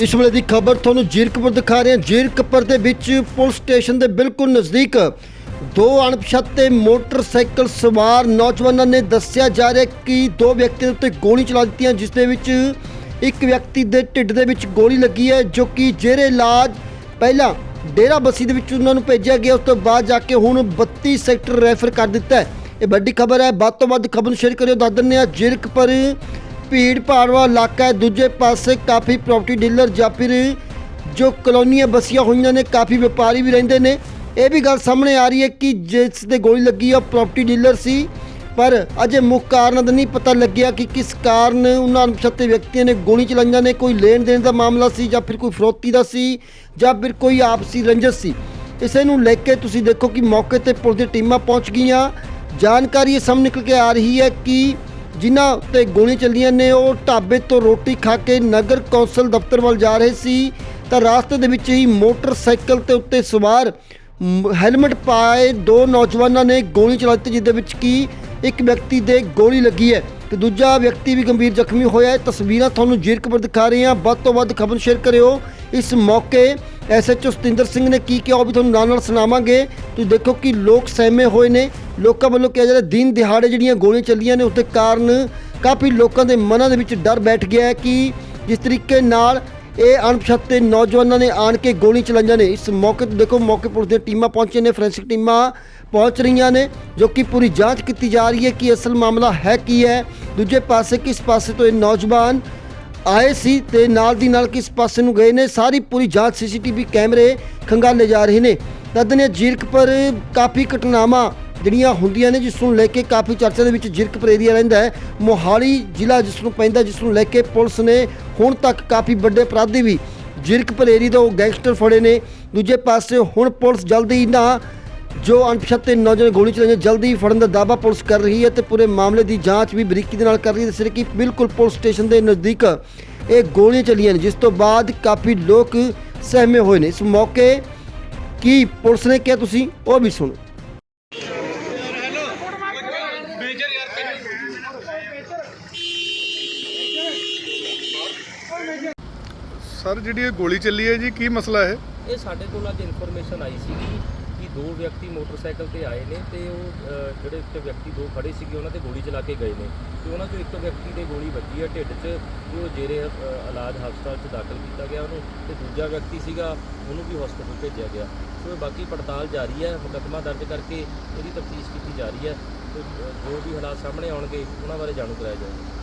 ਇਸ ਵੇਲੇ ਦੀ ਖਬਰ ਤੁਹਾਨੂੰ ਜੀਰਕਪੁਰ ਦਿਖਾ ਰਹੇ ਹਾਂ। ਜੀਰਕਪੁਰ ਦੇ ਵਿੱਚ ਪੁਲਿਸ ਸਟੇਸ਼ਨ ਦੇ ਬਿਲਕੁਲ ਨਜ਼ਦੀਕ ਦੋ ਅਣਪਛਾਤੇ ਮੋਟਰਸਾਈਕਲ ਸਵਾਰ ਨੌਜਵਾਨਾਂ ਨੇ ਦੱਸਿਆ ਜਾ ਰਿਹਾ ਕਿ ਦੋ ਵਿਅਕਤੀਆਂ ਉੱਤੇ ਗੋਲੀ ਚਲਾ ਦਿੱਤੀਆਂ ਜਿਸ ਦੇ ਵਿੱਚ ਇੱਕ ਵਿਅਕਤੀ ਦੇ ਢਿੱਡ ਦੇ ਵਿੱਚ ਗੋਲੀ ਲੱਗੀ ਹੈ, ਜੋ ਕਿ ਜੇਰੇ ਇਲਾਜ ਪਹਿਲਾਂ ਡੇਰਾ ਬੱਸੀ ਦੇ ਵਿੱਚ ਉਹਨਾਂ ਨੂੰ ਭੇਜਿਆ ਗਿਆ। ਉਸ ਤੋਂ ਬਾਅਦ ਜਾ ਕੇ ਹੁਣ 32 ਸੈਕਟਰ ਰੈਫਰ ਕਰ ਦਿੱਤਾ ਹੈ। ਇਹ ਵੱਡੀ ਖਬਰ ਹੈ। ਵੱਧ ਤੋਂ ਵੱਧ ਖਬਰ ਨੂੰ ਸ਼ੇਅਰ ਕਰਿਓ। ਦੱਸ ਦਿੰਦੇ ਹਾਂ ਜੀਰਕਪੁਰ ਭੀੜ ਭਾੜਵਾ ਇਲਾਕਾ ਹੈ। ਦੂਜੇ ਪਾਸੇ ਕਾਫੀ ਪ੍ਰਾਪਰਟੀ ਡੀਲਰ ਜਾਂ ਫਿਰ ਜੋ ਕਲੋਨੀਆਂ ਬਸੀਆਂ ਹੋਈਆਂ ਨੇ, ਕਾਫੀ ਵਪਾਰੀ ਵੀ ਰਹਿੰਦੇ ਨੇ। ਇਹ ਵੀ ਗੱਲ ਸਾਹਮਣੇ ਆ ਰਹੀ ਹੈ ਕਿ ਜਿਸ ਦੇ ਗੋਲੀ ਲੱਗੀ ਆ ਪ੍ਰਾਪਰਟੀ ਡੀਲਰ ਸੀ। ਪਰ ਅਜੇ ਮੁੱਖ ਕਾਰਨ ਦਾ ਨਹੀਂ ਪਤਾ ਲੱਗਿਆ ਕਿ ਕਿਸ ਕਾਰਨ ਉਹਨਾਂ ਅਣਪਛਾਤੇ ਵਿਅਕਤੀਆਂ ਨੇ ਗੋਲੀ ਚਲਾਈਆਂ ਨੇ। ਕੋਈ ਲੈਣ ਦੇਣ ਦਾ ਮਾਮਲਾ ਸੀ ਜਾਂ ਫਿਰ ਕੋਈ ਫਰੋਤੀ ਦਾ ਸੀ ਜਾਂ ਫਿਰ ਕੋਈ ਆਪਸੀ ਰੰਜਿਸ਼ ਸੀ। ਇਸੇ ਨੂੰ ਲੈ ਕੇ ਤੁਸੀਂ ਦੇਖੋ ਕਿ ਮੌਕੇ ਤੇ ਪੁਲਿਸ ਦੀ ਟੀਮਾਂ ਪਹੁੰਚ ਗਈਆਂ। ਜਾਣਕਾਰੀ ਇਹ ਸਾਹਮਣੇ ਨਿਕਲ ਕੇ ਆ ਰਹੀ ਹੈ ਕਿ ਜਿਨ੍ਹਾਂ ਉੱਤੇ ਗੋਲੀਆਂ ਚੱਲੀਆਂ ਨੇ, ਉਹ ਢਾਬੇ ਤੋਂ ਰੋਟੀ ਖਾ ਕੇ ਨਗਰ ਕੌਂਸਲ ਦਫ਼ਤਰ ਵੱਲ ਜਾ ਰਹੇ ਸੀ। ਤਾਂ ਰਾਸਤੇ ਦੇ ਵਿੱਚ ਹੀ ਮੋਟਰਸਾਈਕਲ ਤੇ ਉੱਤੇ ਸਵਾਰ ਹੈਲਮਟ ਪਾਏ ਦੋ ਨੌਜਵਾਨਾਂ ਨੇ ਗੋਲੀ ਚਲਾ ਦਿੱਤੀ ਜਿਸ ਦੇ ਵਿੱਚ ਕੀ ਇੱਕ ਵਿਅਕਤੀ ਦੇ ਗੋਲੀ ਲੱਗੀ ਹੈ ਤੇ ਦੂਜਾ ਵਿਅਕਤੀ ਵੀ ਗੰਭੀਰ ਜ਼ਖਮੀ ਹੋਇਆ ਹੈ। ਤਸਵੀਰਾਂ ਤੁਹਾਨੂੰ ਜੀਰਕਪੁਰ ਦਿਖਾ ਰਹੇ ਹਾਂ। ਵੱਧ ਤੋਂ ਵੱਧ ਖਬਰ ਸ਼ੇਅਰ ਕਰਿਓ। ਇਸ ਮੌਕੇ ਐਸਐਚਓ ਸਤਿੰਦਰ ਸਿੰਘ ਨੇ ਕੀ ਕਿਹਾ ਉਹ ਵੀ ਤੁਹਾਨੂੰ ਨਾਲ ਨਾਲ ਸੁਣਾਵਾਂਗੇ। ਤੁਸੀਂ ਦੇਖੋ ਕਿ ਲੋਕ ਸਹਿਮੇ ਹੋਏ ਨੇ। ਲੋਕਾਂ ਵੱਲੋਂ ਕਿਹਾ ਜਾ ਰਿਹਾ ਦਿਨ ਦਿਹਾੜੇ ਜਿਹੜੀਆਂ ਗੋਲੀਆਂ ਚੱਲੀਆਂ ਨੇ, ਉਸਦੇ ਕਾਰਨ ਕਾਫੀ ਲੋਕਾਂ ਦੇ ਮਨਾਂ ਦੇ ਵਿੱਚ ਡਰ ਬੈਠ ਗਿਆ ਹੈ ਕਿ ਜਿਸ ਤਰੀਕੇ ਨਾਲ ਇਹ ਅਣਪਛਾਤੇ ਨੌਜਵਾਨਾਂ ਨੇ ਆਣ ਕੇ ਗੋਲੀ ਚਲਾਈਆਂ ਨੇ। ਇਸ ਮੌਕੇ ਤੇ ਦੇਖੋ, ਮੌਕੇ ਪੁਲਿਸ ਦੀਆਂ ਟੀਮਾਂ ਪਹੁੰਚੀਆਂ ਨੇ, ਫੋਰੈਂਸਿਕ ਟੀਮਾਂ ਪਹੁੰਚ ਰਹੀਆਂ ਨੇ, ਜੋ ਕਿ ਪੂਰੀ ਜਾਂਚ ਕੀਤੀ ਜਾ ਰਹੀ ਹੈ ਕਿ ਅਸਲ ਮਾਮਲਾ ਹੈ ਕੀ ਹੈ। ਦੂਜੇ ਪਾਸੇ ਕਿਸ ਪਾਸੇ ਤੋਂ ਇਹ ਨੌਜਵਾਨ ਆਏ ਸੀ ਤੇ ਨਾਲ ਦੀ ਨਾਲ ਕਿਸ ਪਾਸੇ ਨੂੰ ਗਏ ਨੇ, ਸਾਰੀ ਪੂਰੀ ਜਾਂਚ ਸੀਸੀਟੀਵੀ ਕੈਮਰੇ ਖੰਗਾਲੇ ਜਾ ਰਹੇ ਨੇ। ਤਦਨੇ ਜੀਰਕਪੁਰ ਕਾਫੀ ਘਟਨਾਵਾਂ ਜਿਹੜੀਆਂ ਹੁੰਦੀਆਂ ਨੇ, ਜਿਸ ਨੂੰ ਲੈ ਕੇ ਕਾਫੀ ਚਰਚਾ ਦੇ ਵਿੱਚ ਜੀਰਕਪੁਰ ਏਰੀਆ ਰਹਿੰਦਾ ਹੈ। ਮੋਹਾਲੀ ਜ਼ਿਲ੍ਹਾ ਜਿਸ ਨੂੰ ਪੈਂਦਾ, ਜਿਸ ਨੂੰ ਲੈ ਕੇ ਪੁਲਿਸ ਨੇ ਹੁਣ ਤੱਕ ਕਾਫੀ ਵੱਡੇ ਅਪਰਾਧੀ ਵੀ ਜੀਰਕਪੁਰ ਏਰੀਆ ਤੋਂ ਗੈਂਗਸਟਰ ਫੜੇ ਨੇ। ਦੂਜੇ ਪਾਸੇ ਹੁਣ ਪੁਲਿਸ ਜਲਦੀ ਨਾ ਜੋ ਅਣਪਛਾਤੇ ਨੌਜਵਾਨ ਗੋਲੀ ਚਲਾਈਆਂ ਜਲਦੀ ਫੜਨ ਦਾ ਦਾਅਵਾ ਪੁਲਿਸ ਕਰ ਰਹੀ ਹੈ ਤੇ ਪੂਰੇ ਮਾਮਲੇ ਦੀ ਜਾਂਚ ਵੀ ਬਰੀਕੀ ਦੇ ਨਾਲ ਕਰ ਰਹੀ ਹੈ। ਦੱਸ ਕਿ ਬਿਲਕੁਲ ਪੁਲਿਸ ਸਟੇਸ਼ਨ ਦੇ ਨਜ਼ਦੀਕ ਇਹ ਗੋਲੀਆਂ ਚੱਲੀਆਂ ਨੇ ਜਿਸ ਤੋਂ ਬਾਅਦ ਕਾਫੀ ਲੋਕ ਸਹਿਮੇ ਹੋਏ ਨੇ। ਇਸ ਮੌਕੇ ਕੀ ਪੁਲਿਸ ਨੇ ਕਿਹਾ ਤੁਸੀਂ ਉਹ ਵੀ ਸੁਣੋ। ਸਰ ਜਿਹੜੀ ਇਹ ਗੋਲੀ ਚੱਲੀ ਹੈ ਜੀ ਕੀ ਮਸਲਾ ਹੈ? ਇਹ ਸਾਡੇ ਕੋਲ ਅੱਜ ਇਨਫੋਰਮੇਸ਼ਨ ਆਈ ਸੀਗੀ। ਕਿ ਦੋ ਵਿਅਕਤੀ ਮੋਟਰਸਾਈਕਲ ਤੇ ਆਏ ਨੇ ਤੇ ਉਹ ਅ, ਜਿਹੜੇ ਉੱਤੇ ਵਿਅਕਤੀ ਦੋ ਖੜੇ ਸੀਗੇ ਉਹਨਾਂ ਤੇ ਗੋਲੀ ਚਲਾ ਕੇ ਗਏ ਨੇ। ਤੇ ਉਹਨਾਂ ਚੋਂ ਇੱਕ ਵਿਅਕਤੀ ਦੇ ਗੋਲੀ ਵੱਜੀ ਹੈ ਢਿੱਡ 'ਚ ਤੇ ਉਹ ਜੇਰੇ ਅ, ਇਲਾਜ ਹਸਪਤਾਲ 'ਚ ਦਾਖਲ ਕੀਤਾ ਗਿਆ ਉਹਨੂੰ ਤੇ ਦੂਜਾ ਵਿਅਕਤੀ ਸੀਗਾ ਉਹਨੂੰ ਵੀ ਹਸਪਤਾਲ ਭੇਜਿਆ ਗਿਆ। ਸੋ ਇਹ ਬਾਕੀ ਪੜਤਾਲ ਜਾਰੀ ਹੈ ਮੁਕੱਦਮਾ ਦਰਜ ਕਰਕੇ ਇਹਦੀ ਤਫਤੀਸ਼ ਕੀਤੀ ਜਾ ਰਹੀ ਹੈ ਤੇ ਅ, ਜੋ ਵੀ ਹਾਲਾਤ ਸਾਹਮਣੇ ਆਉਣਗੇ ਉਹਨਾਂ ਬਾਰੇ ਜਾਣੂ ਕਰਾਇਆ ਜਾਏਗਾ